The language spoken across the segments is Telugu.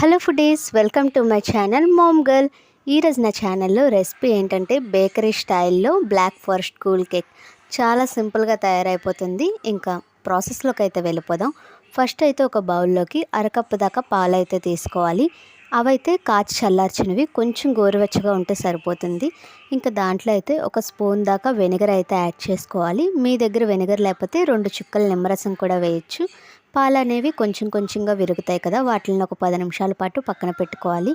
Hello foodies welcome to my channel Mom Girl. ఈరోజు నా ఛానల్లో రెసిపీ ఏంటంటే బేకరీ స్టైల్లో బ్లాక్ ఫారెస్ట్ కూల్ కేక్. చాలా సింపుల్గా తయారైపోతుంది. ఇంకా ప్రాసెస్లోకి అయితే వెళ్ళిపోదాం. ఫస్ట్ అయితే ఒక బౌల్లోకి అరకప్పు దాకా పాలు అయితే తీసుకోవాలి. అవైతే కాచి చల్లార్చినవి కొంచెం గోరువెచ్చగా ఉంటే సరిపోతుంది. ఇంకా దాంట్లో అయితే ఒక స్పూన్ దాకా వెనిగర్ అయితే యాడ్ చేసుకోవాలి. మీ దగ్గర వెనిగర్ లేకపోతే రెండు చుక్కల నిమ్మరసం కూడా వేయచ్చు. పాలనేవి కొంచెం కొంచెంగా విరుగుతాయి కదా వాటిని ఒక పది నిమిషాల పాటు పక్కన పెట్టుకోవాలి.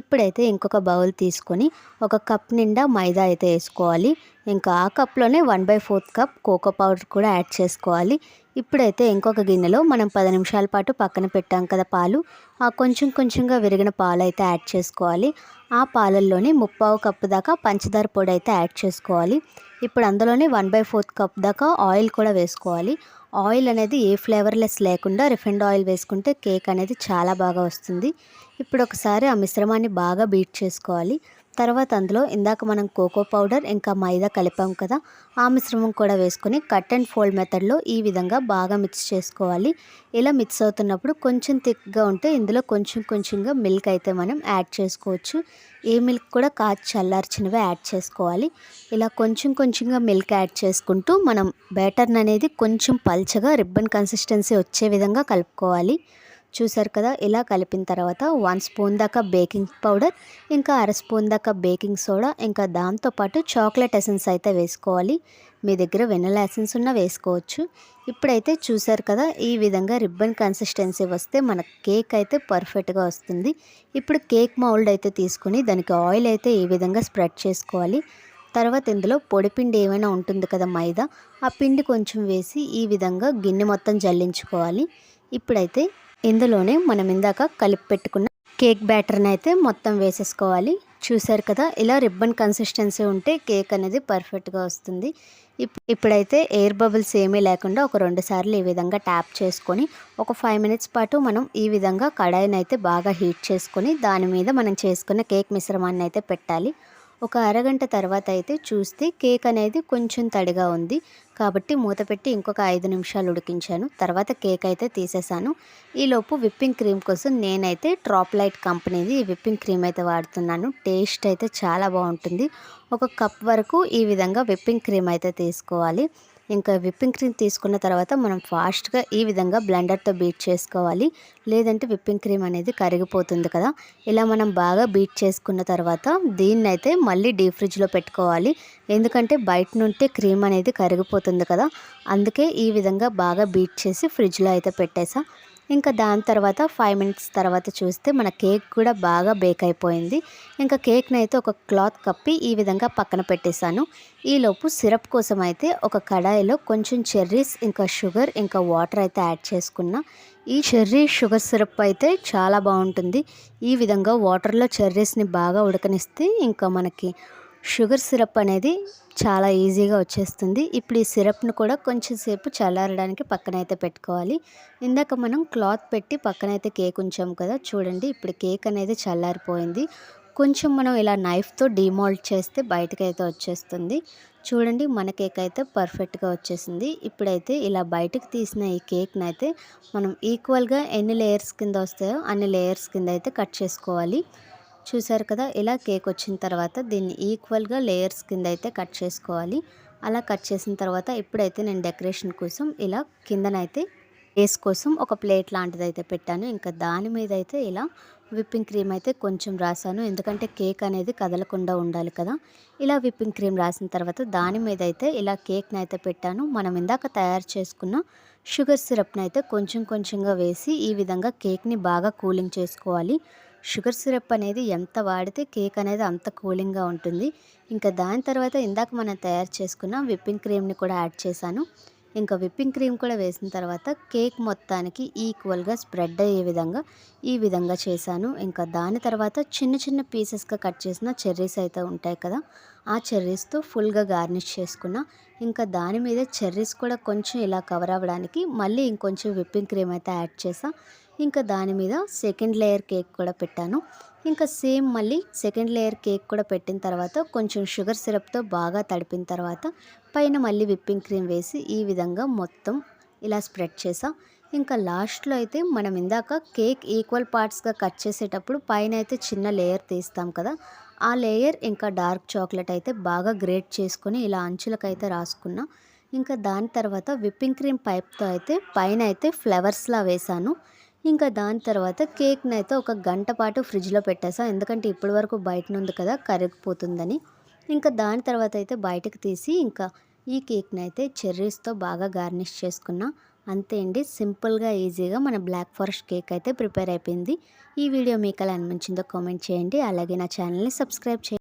ఇప్పుడైతే ఇంకొక బౌల్ తీసుకొని ఒక కప్ నిండా మైదా అయితే వేసుకోవాలి. ఇంకా ఆ కప్లోనే one by fourth cup cocoa powder కూడా యాడ్ చేసుకోవాలి. ఇప్పుడైతే ఇంకొక గిన్నెలో మనం పది నిమిషాల పాటు పక్కన పెట్టాం కదా పాలు ఆ కొంచెం కొంచెంగా విరిగిన పాలు అయితే యాడ్ చేసుకోవాలి. ఆ పాలల్లోనే ముప్పావు కప్పు దాకా పంచదార పొడి అయితే యాడ్ చేసుకోవాలి. ఇప్పుడు అందులోనే వన్ బై ఫోర్త్ కప్ దాకా ఆయిల్ కూడా వేసుకోవాలి. ఆయిల్ అనేది ఏ ఫ్లేవర్లెస్ లేకుండా రిఫైండ్ ఆయిల్ వేసుకుంటే కేక్ అనేది చాలా బాగా వస్తుంది. ఇప్పుడు ఒకసారి ఆ మిశ్రమాన్ని బాగా బీట్ చేసుకోవాలి. తర్వాత అందులో ఇందాక మనం కోకో పౌడర్ ఇంకా మైదా కలిపాం కదా ఆ మిశ్రమం కూడా వేసుకొని కట్ అండ్ ఫోల్డ్ మెథడ్లో ఈ విధంగా బాగా మిక్స్ చేసుకోవాలి. ఇలా మిక్స్ అవుతున్నప్పుడు కొంచెం థిక్గా ఉంటే ఇందులో కొంచెం కొంచెంగా మిల్క్ అయితే మనం యాడ్ చేసుకోవచ్చు. ఏ మిల్క్ కూడా కాచి చల్లార్చినవే యాడ్ చేసుకోవాలి. ఇలా కొంచెం కొంచెంగా మిల్క్ యాడ్ చేసుకుంటూ మనం బ్యాటర్ని అనేది కొంచెం పల్చగా రిబ్బన్ కన్సిస్టెన్సీ వచ్చే విధంగా కలుపుకోవాలి. చూసారు కదా ఇలా కలిపిన తర్వాత వన్ స్పూన్ దాకా బేకింగ్ పౌడర్ ఇంకా అర స్పూన్ దాకా బేకింగ్ సోడా ఇంకా దాంతోపాటు చాక్లెట్ ఎసెన్స్ అయితే వేసుకోవాలి. మీ దగ్గర వెనల్ ఎసెన్స్ ఉన్న వేసుకోవచ్చు. ఇప్పుడైతే చూసారు కదా ఈ విధంగా రిబ్బన్ కన్సిస్టెన్సీ వస్తే మన కేక్ అయితే పర్ఫెక్ట్గా వస్తుంది. ఇప్పుడు కేక్ మౌల్డ్ అయితే తీసుకుని దానికి ఆయిల్ అయితే ఈ విధంగా స్ప్రెడ్ చేసుకోవాలి. తర్వాత ఇందులో పొడిపిండి ఏమైనా ఉంటుంది కదా మైదా ఆ పిండి కొంచెం వేసి ఈ విధంగా గిన్నె మొత్తం జల్లించుకోవాలి. ఇప్పుడైతే ఇందులోనే మనం ఇందాక కలిపి పెట్టుకున్న కేక్ బ్యాటర్ని అయితే మొత్తం వేసేసుకోవాలి. చూసారు కదా ఇలా రిబ్బన్ కన్సిస్టెన్సీ ఉంటే కేక్ అనేది పర్ఫెక్ట్గా వస్తుంది. ఇప్పుడైతే ఎయిర్ బబుల్స్ ఏమీ లేకుండా ఒక రెండు సార్లు ఈ విధంగా ట్యాప్ చేసుకొని ఒక ఫైవ్ మినిట్స్ పాటు మనం ఈ విధంగా కడాయిని అయితే బాగా హీట్ చేసుకొని దాని మీద మనం చేసుకున్న కేక్ మిశ్రమాన్ని అయితే పెట్టాలి. ఒక అరగంట తర్వాత అయితే చూస్తే కేక్ అనేది కొంచెం తడిగా ఉంది. కాబట్టి మూత పెట్టి ఇంకొక ఐదు నిమిషాలు ఉడికించాను. తర్వాత కేక్ అయితే తీసేసాను ఈలోపు విప్పింగ్ క్రీమ్ కోసం నేనైతే ట్రాప్ లైట్ కంపెనీది విప్పింగ్ క్రీమ్ అయితే వాడుతున్నాను. టేస్ట్ అయితే చాలా బాగుంటుంది. ఒక కప్ వరకు ఈ విధంగా విప్పింగ్ క్రీమ్ అయితే తీసుకోవాలి. ఇంకా విప్పింగ్ క్రీమ్ తీసుకున్న తర్వాత మనం ఫాస్ట్గా ఈ విధంగా బ్లెండర్తో బీట్ చేసుకోవాలి. లేదంటే విప్పింగ్ క్రీమ్ అనేది కరిగిపోతుంది కదా. ఇలా మనం బాగా బీట్ చేసుకున్న తర్వాత దీన్ని అయితే మళ్ళీ డీప్ ఫ్రిడ్జ్లో పెట్టుకోవాలి. ఎందుకంటే బయట నుండి క్రీమ్ అనేది కరిగిపోతుంది కదా. అందుకే ఈ విధంగా బాగా బీట్ చేసి ఫ్రిడ్జ్లో అయితే పెట్టేసా. ఇంకా దాని తర్వాత ఫైవ్ మినిట్స్ తర్వాత చూస్తే మన కేక్ కూడా బాగా బేక్ అయిపోయింది. ఇంకా కేక్ని అయితే ఒక క్లాత్ కప్పి ఈ విధంగా పక్కన పెట్టేశాను. ఈలోపు సిరప్ కోసం అయితే ఒక కడాయిలో కొంచెం చెర్రీస్ ఇంకా షుగర్ ఇంకా వాటర్ అయితే యాడ్ చేసుకున్నా. ఈ చెర్రీ షుగర్ సిరప్ అయితే చాలా బాగుంటుంది. ఈ విధంగా వాటర్లో చెర్రీస్ని బాగా ఉడకనిస్తే ఇంకా మనకి షుగర్ సిరప్ అనేది చాలా ఈజీగా వచ్చేస్తుంది. ఇప్పుడు ఈ సిరప్ను కూడా కొంచెం సేపు చల్లారడానికి పక్కనైతే పెట్టుకోవాలి. ఇందాక మనం క్లాత్ పెట్టి పక్కనైతే కేక్ ఉంచాం కదా చూడండి ఇప్పుడు కేక్ అనేది చల్లారిపోయింది. కొంచెం మనం ఇలా నైఫ్తో డిమాల్ట్ చేస్తే బయటకైతే అయితే వచ్చేస్తుంది. చూడండి మన కేక్ అయితే పర్ఫెక్ట్గా వచ్చేసింది. ఇప్పుడైతే ఇలా బయటకు తీసిన ఈ కేక్ని అయితే మనం ఈక్వల్గా ఎన్ని లేయర్స్ కింద వస్తాయో అన్ని లేయర్స్ కింద అయితే కట్ చేసుకోవాలి. చూసారు కదా ఇలా కేక్ వచ్చిన తర్వాత దీన్ని ఈక్వల్గా లేయర్స్ కింద అయితే కట్ చేసుకోవాలి. అలా కట్ చేసిన తర్వాత ఇప్పుడైతే నేను డెకరేషన్ కోసం ఇలా కిందనైతే బేస్ కోసం ఒక ప్లేట్ లాంటిది అయితే పెట్టాను. ఇంకా దాని మీద అయితే ఇలా విప్పింగ్ క్రీమ్ అయితే కొంచెం రాసాను. ఎందుకంటే కేక్ అనేది కదలకుండా ఉండాలి కదా. ఇలా విప్పింగ్ క్రీమ్ రాసిన తర్వాత దాని మీద అయితే ఇలా కేక్ని అయితే పెట్టాను. మనం ఇందాక తయారు చేసుకున్న షుగర్ సిరప్ని అయితే కొంచెం కొంచెంగా వేసి ఈ విధంగా కేక్ని బాగా కూలింగ్ చేసుకోవాలి. షుగర్ సిరప్ అనేది ఎంత వాడితే కేక్ అనేది అంత కూలింగ్గా ఉంటుంది. ఇంకా దాని తర్వాత ఇందాక మనం తయారు చేసుకున్న విప్పింగ్ క్రీమ్ని కూడా యాడ్ చేశాను. ఇంకా విప్పింగ్ క్రీమ్ కూడా వేసిన తర్వాత కేక్ మొత్తానికి ఈక్వల్గా స్ప్రెడ్ అయ్యే విధంగా ఈ విధంగా చేశాను. ఇంకా దాని తర్వాత చిన్న చిన్న పీసెస్గా కట్ చేసిన చెర్రీస్ అయితే ఉంటాయి కదా ఆ చెర్రీస్తో ఫుల్గా గార్నిష్ చేసుకున్న. ఇంకా దాని మీద చెర్రీస్ కూడా కొంచెం ఇలా కవర్ అవ్వడానికి మళ్ళీ ఇంకొంచెం విప్పింగ్ క్రీమ్ అయితే యాడ్ చేసా ఇంకా దాని మీద సెకండ్ లేయర్ కేక్ కూడా పెట్టాను. ఇంకా సేమ్ మళ్ళీ సెకండ్ లేయర్ కేక్ కూడా పెట్టిన తర్వాత కొంచెం షుగర్ సిరప్తో బాగా తడిపిన తర్వాత పైన మళ్ళీ విప్పింగ్ క్రీమ్ వేసి ఈ విధంగా మొత్తం ఇలా స్ప్రెడ్ చేసా. ఇంకా లాస్ట్లో అయితే మనం ఇందాక కేక్ ఈక్వల్ పార్ట్స్గా కట్ చేసేటప్పుడు పైన అయితే చిన్న లేయర్ తీస్తాం కదా ఆ లేయర్ ఇంకా డార్క్ చాక్లెట్ అయితే బాగా గ్రేట్ చేసుకొని ఇలా అంచులకైతే రాసుకున్నా. ఇంకా దాని తర్వాత విప్పింగ్ క్రీమ్ పైప్తో అయితే పైన అయితే ఫ్లవర్స్లా వేశాను ఇంకా దాని తర్వాత కేక్ని అయితే ఒక గంట పాటు ఫ్రిడ్జ్లో పెట్టేసా. ఎందుకంటే ఇప్పటి వరకు బయట ఉంది కదా కరిగిపోతుందని. ఇంకా దాని తర్వాత అయితే బయటకు తీసి ఇంకా ఈ కేక్ని అయితే చెర్రీస్తో బాగా గార్నిష్ చేసుకున్నా. అంతే అండి. సింపుల్గా ఈజీగా మన బ్లాక్ ఫారెస్ట్ కేక్ అయితే ప్రిపేర్ అయిపోయింది. ఈ వీడియో మీకు ఎలా అనిపించిందో కామెంట్ చేయండి. అలాగే నా ఛానల్ని సబ్స్క్రైబ్ చేయండి.